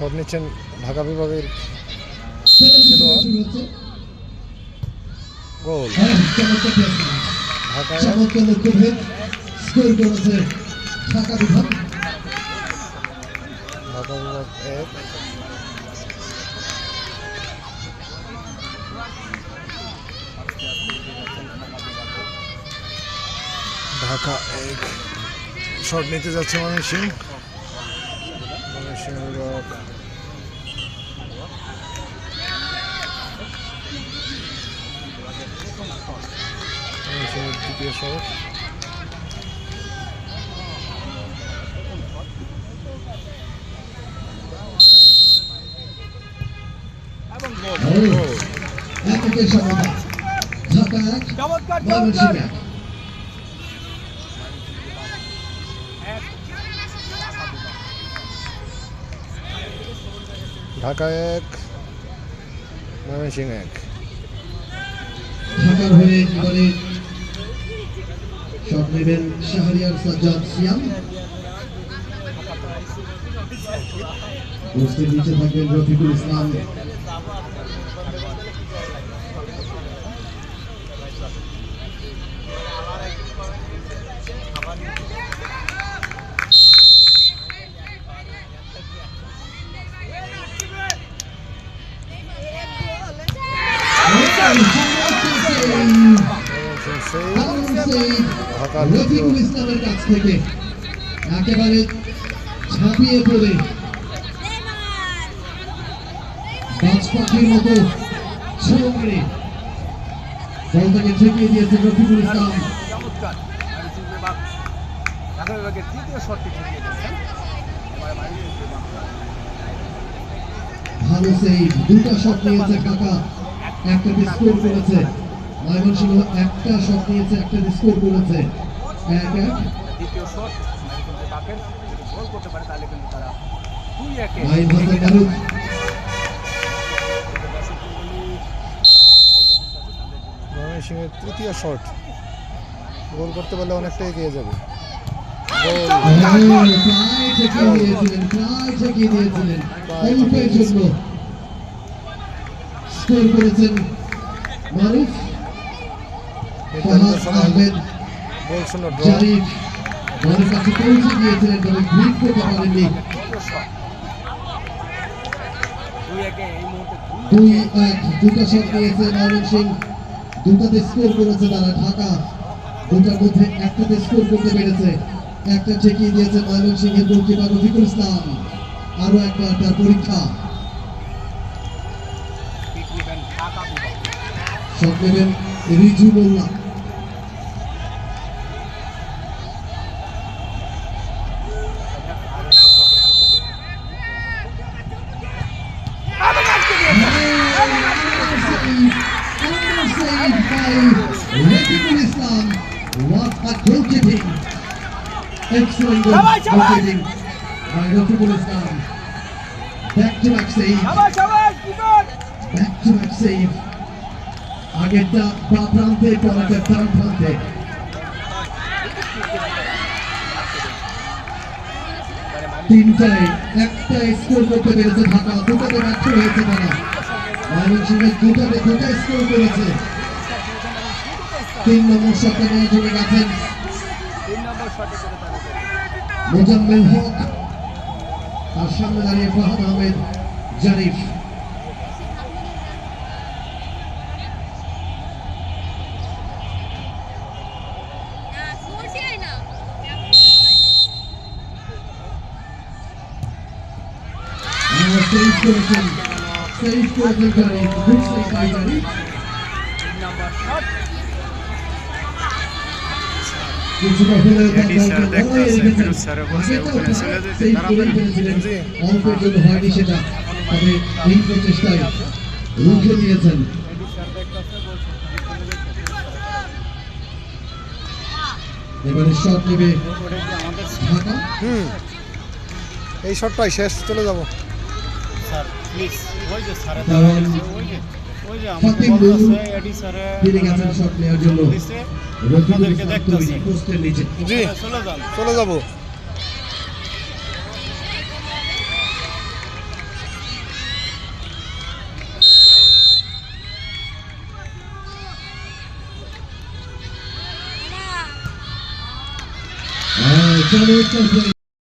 Shot নিচ্ছেন ঢাকা বিভাগের খেলোয়াড়। গোল। ঢাকায় ঢাকা এক। ঢাকা এক। শট নিতে যাচ্ছে ময়মনসিং ময়মনসিং বিভাগ দ্বিতীয় একের ঢাকা এক ময়মনসিংহ এক। ময়মনসিং এক ঢাকার হয়ে শট নেবেন শাহরিয়ার সাজ্জাদ সিয়াম পোস্টের নিচে থাকবেন রফিকুল ইসলাম রফিকুল ইসলামের কাছ থেকে একেবারে ঝাঁপিয়ে পড়ে বাজপাখির মতো ছেড়ে মেরে বলটাকে ঠেকিয়ে দিয়েছে রফিকুল ইসলাম। ভালো সেভ দুটা শট নিয়েছে কাকা একটা স্কোর করেছে? ময়মনসিংহ একটা শট নিয়েছে একটা স্কোর করেছে। এক এক। দ্বিতীয় শট ময়মনসিংহ গোল করতে পারে তাহলে কিন্তু তারা দুই একে মাইম হাসান মারুফ ময়মনসিংহের তৃতীয় শট গোল করতে পারলে অনেকটা এগিয়ে যাবে। জন্য স্কোর করেছেন মারুফ। নির্ধারিত সময় গোল শূন্য ড্র কাছে পৌঁছে গিয়েছিলেন তবে গ্রিপ করতে পারেননি। দুই একে এই মুহূর্তে দুই এক দুটো শট নিয়েছে ময়মনসিং দুটাতে স্কোর করেছে তারা ঢাকা। দুটার মধ্যে একটাতে স্কোর করতে পেরেছে। একটা ঠেকিয়ে দিয়েছে ময়মনসিং এর গোলকিপার রফিকুল ইসলাম। আরও একবার তার পরীক্ষা। শট নেবেন রিজু মোল্লা। আগেরটা বা প্রান্তে পরেরটা ডান প্রান্তে তিনটায় একটা স্কোর করতে পেরেছে ঢাকা দুটাতে ব্যর্থ হয়েছে তারা ময়মনসিংহের দুটাতে দুটা স্কোর করেছে তিন নম্বর শটটা নেওয়ার জন্য গেছেন শটে মোজাম্মেল হক। তার সামনে দাঁড়িয়ে ফাহাদ আহমেদ, জারিফ। করেছেন। সেভ করেছেন Zarif. Good save by Zarif তিন নম্বর শট কিছুটা হলেও তার এডি স্যার দলকে দেখতে লড়াইয়ে আসছে, রেখেছেন। ফিরোজ স্যারও বলছে, ওখানে চলে যেতে তাড়াতাড়ি। করেই ফেলেছিলেন। জি। অল্পের জন্য হয়নি সেটা তবে এই প্রচেষ্টায় রুখে দিয়েছেন এডি স্যার দেখতে আসছে বলছে এবারে শট নেবে ওটা কি আমাদের ঢাকা হুম এই শটটাই শেষ চলে যাব স্যার প্লিজ ওই যে যে ওই যে ফাতিম গুরু তিনি গেছেন শট নেওয়ার জন্য পোস্টের নিচে জি চলে যাবো Tell me